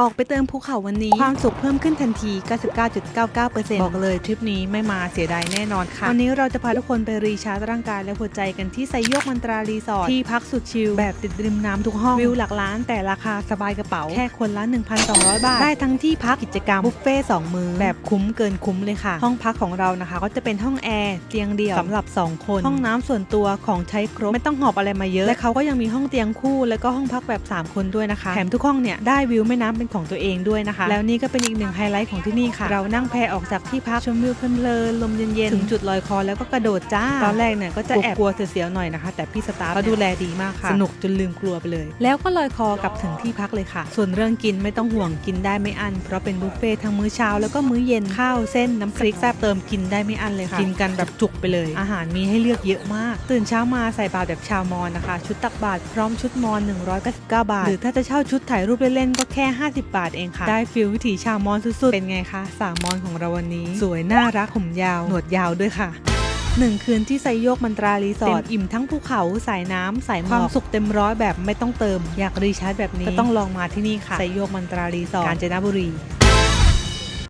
ออกไปเติมภูเขาวันนี้ ความสุขเพิ่มขึ้นทันที 99.99%บอกเลยทริปนี้ไม่มาเสียดายแน่นอนค่ะ วันนี้เราจะพาทุกคนไปรีชาร์จร่างกายและหัวใจกันที่ไซโยกมันตรารีสอร์ทที่พักสุดชิลแบบติดริมน้ำทุกห้องวิวหลักล้านแต่ราคาสบายกระเป๋า แค่คนละ 1,200 บาท ได้ทั้งที่พักกิจกรรมบุฟเฟ่ต์สองมือแบบคุ้มเกินคุ้มเลยค่ะ ห้องพักของเรานะคะ ก็จะเป็นห้องแอร์เตียงเดี่ยวสำหรับ 2 คน ห้องน้ำส่วนตัวของใช้ครบไม่ต้องหอบอะไรมาเยอะและเขาก็ยังมีห้องเตียงคู่ แล้วก็ห้องพักแบบ 3 คนด้วยนะคะแถมทุกห้องเนี่ยได้วิวแม่น้ำเป็นของตัวเองด้วยนะคะ แล้วนี่ก็เป็นอีกหนึ่งไฮไลท์ของที่นี่ค่ะ เรานั่งแพออกจากที่พักชมวิวเพลินๆลมเย็นๆถึงจุดลอยคอแล้วก็กระโดดจ้า ตอนแรกเนี่ยก็จะแอบกลัวเสียวๆหน่อยนะคะ แต่พี่สตาฟเขาดูแลดีมากค่ะ สนุกจนลืมกลัวไปเลย แล้วก็ลอยคอกลับถึงที่พักเลยค่ะ ส่วนเรื่องกินไม่ต้องห่วงกินได้ไม่อั้นเพราะเป็นบุฟเฟ่ต์ทั้งมื้อเช้าแล้วก็มื้อเย็นข้าวเส้นน้ำพริกแซ่บเติมกินได้ไม่อั้นเลยค่ะกินกันแบบจุกไปเลย อาหารมีให้เลือกเยอะมาก ตื่นเช้ามาใส่บาตรแบบชาวมอญนะคะ ชุดตักบาตรพร้อมชุดมอญ199บาทหรือถ้าจะเช่าชุดถ่ายรูปเล่นๆก็แค่50 บาทเองค่ะ ได้ฟิลวิถีชาวมอญสุดๆ เป็นไงคะสาวมอญของเราวันนี้ สวยน่ารักผมยาว หนวดยาวด้วยค่ะหนึ่งคืนที่ไซโยกมันตรารีสอร์ทเต็มอิ่มทั้งภูเขาสายน้ำสายหมอกความสุขเต็มร้อยแบบไม่ต้องเติม อยากรีชาร์จแบบนี้ก็ต้องลองมาที่นี่ค่ะไซโยกมันตรารีสอร์ทกาญจนบุรี